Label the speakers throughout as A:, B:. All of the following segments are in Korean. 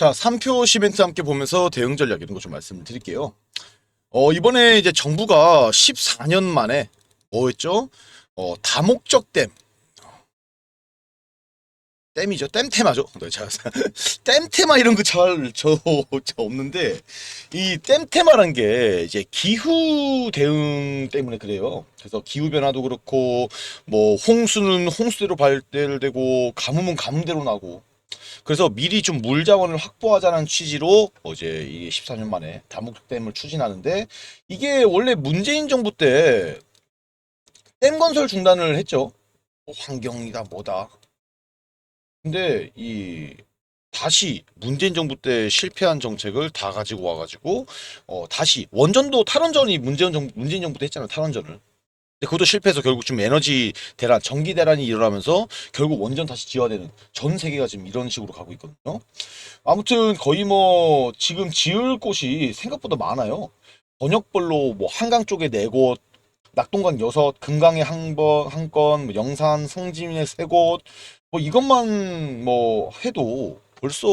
A: 자, 3표 시멘트 함께 보면서 대응 전략 이런 거 좀 말씀을 드릴게요. 어, 이번에 이제 정부가 14년 만에 뭐였죠? 어, 다목적 댐. 댐이죠. 댐 테마죠. 네, 제가 댐 테마 이런 거 잘 저 없는데 이 댐 테마란 게 이제 기후 대응 때문에 그래요. 그래서 기후 변화도 그렇고 뭐 홍수는 홍수대로 발달되고 가뭄은 가뭄대로 나고 그래서 미리 좀 물 자원을 확보하자는 취지로 어제 이게 14년 만에 다목적댐을 추진하는데 이게 원래 문재인 정부 때 댐 건설 중단을 했죠. 뭐 환경이다 뭐다. 근데 이 다시 문재인 정부 때 실패한 정책을 다 가지고 와가지고 어 다시 원전도 탈원전이 문재인 정부 문재인 정부 때 했잖아요 탈원전을. 근데 그것도 실패해서 결국 좀 에너지 대란, 전기 대란이 일어나면서 결국 원전 다시 지어되는 전 세계가 지금 이런 식으로 가고 있거든요. 아무튼 거의 뭐 지금 지을 곳이 생각보다 많아요. 번역별로 뭐 한강 쪽에 네 곳, 낙동강 여섯, 금강에 한 번, 한 건, 뭐 영산, 성지면에 세 곳, 뭐 이것만 뭐 해도 벌써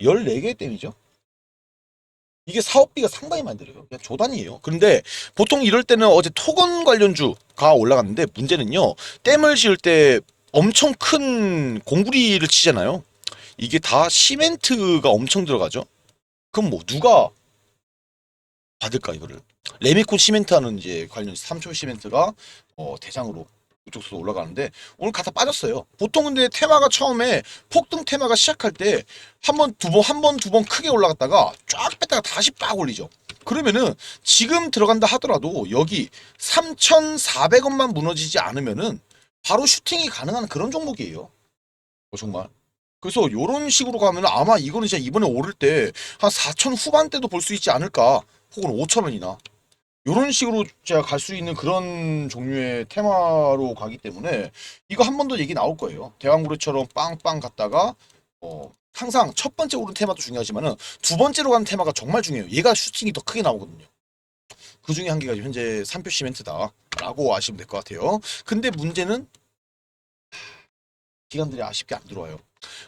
A: 14개의 댐이죠. 이게 사업비가 상당히 많이 들어요. 그냥 조단이에요. 그런데 보통 이럴 때는 어제 토건 관련주가 올라갔는데 문제는요. 댐을 지을 때 엄청 큰 공구리를 치잖아요. 이게 다 시멘트가 엄청 들어가죠. 그럼 뭐 누가 받을까 이거를? 레미콘 시멘트 하는 이제 관련 3초 시멘트가 어, 대장으로 이 쪽으로 올라가는데 오늘 갖다 빠졌어요. 보통 근데 테마가 처음에 폭등 테마가 시작할 때 한 번, 두 번, 한 번, 두 번 크게 올라갔다가 쫙 뺐다가 다시 빡 올리죠. 그러면은 지금 들어간다 하더라도 여기 3,400원만 무너지지 않으면은 바로 슈팅이 가능한 그런 종목이에요. 어, 정말. 그래서 이런 식으로 가면 아마 이거는 진짜 이번에 오를 때 한 4천 후반대도 볼 수 있지 않을까. 혹은 5천 원이나. 이런 식으로 제가 갈 수 있는 그런 종류의 테마로 가기 때문에 이거 한 번 더 얘기 나올 거예요. 대왕구리처럼 빵빵 갔다가 어, 항상 첫 번째 오른 테마도 중요하지만은 두 번째로 가는 테마가 정말 중요해요. 얘가 슈팅이 더 크게 나오거든요. 그 중에 한 개가 현재 3표 시멘트다 라고 아시면 될 것 같아요. 근데 문제는 기관들이 아쉽게 안 들어와요.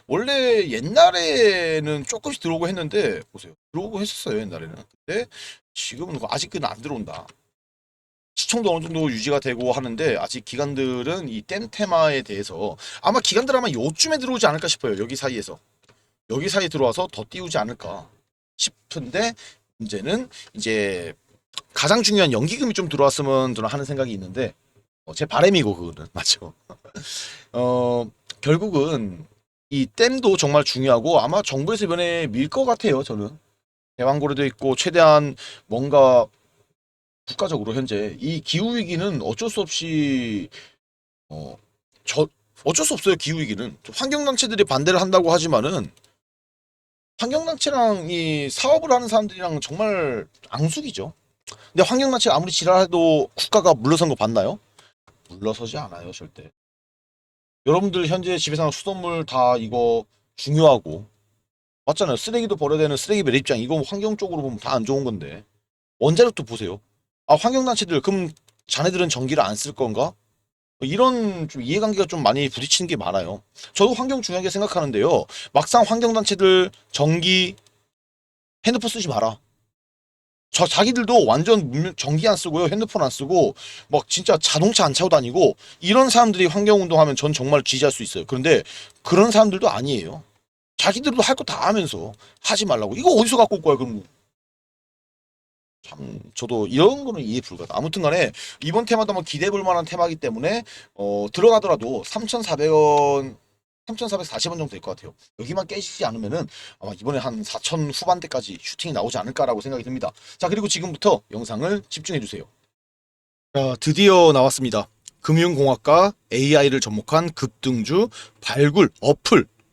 A: 원래 옛날에는 조금씩 들어오고 했는데 보세요. 들어오고 했었어요 옛날에는. 근데 지금은 아직은 안 들어온다. 시청도 어느 정도 유지가 되고 하는데 아직 기관들은 이댐 테마에 대해서 아마 기관들 아마 요쯤에 들어오지 않을까 싶어요. 여기 사이에서 여기 사이에 들어와서 더 띄우지 않을까 싶은데 문제는 이제 가장 중요한 연기금이 좀 들어왔으면 저는 하는 생각이 있는데 어, 제 바람이고 그거는 맞죠. 어 결국은 이 댐도 정말 중요하고 아마 정부에서 이번에 밀 것 같아요. 저는 대왕고래도 있고 최대한 뭔가 국가적으로 현재 이 기후 위기는 어쩔 수 없이 어 저 어쩔 수 없어요 기후 위기는 환경 단체들이 반대를 한다고 하지만은 환경 단체랑 이 사업을 하는 사람들이랑 정말 앙숙이죠. 근데 환경 단체가 아무리 지랄해도 국가가 물러선 거 봤나요? 물러서지 않아요 절대. 여러분들 현재 집에 사는 수돗물 다 이거 중요하고 맞잖아요. 쓰레기도 버려야 되는 쓰레기 매립장 이거 환경 쪽으로 보면 다 안 좋은 건데 원자력도 보세요. 아 환경단체들 그럼 자네들은 전기를 안 쓸 건가? 이런 좀 이해관계가 좀 많이 부딪히는 게 많아요. 저도 환경 중요하게 생각하는데요. 막상 환경단체들 전기 핸드폰 쓰지 마라. 저 자기들도 완전 문- 전기 안 쓰고요, 핸드폰 안 쓰고 막 진짜 자동차 안 차고 다니고 이런 사람들이 환경 운동하면 전 정말 지지할 수 있어요. 그런데 그런 사람들도 아니에요. 자기들도 할 거 다 하면서 하지 말라고. 이거 어디서 갖고 올 거야, 그럼? 참 저도 이런 거는 이해 불가다. 아무튼 간에 이번 테마도 한번 기대해 볼 만한 테마이기 때문에 어 들어가더라도 3,400원 3,440원 정도 될 것 같아요. 여기만 깨지지 않으면은 아마 이번에 한 4,000 후반대까지 슈팅이 나오지 않을까라고 생각이 듭니다. 자, 그리고 지금부터 영상을 집중해 주세요. 자, 드디어 나왔습니다. 금융공학과 AI를 접목한 급등주 발굴 어플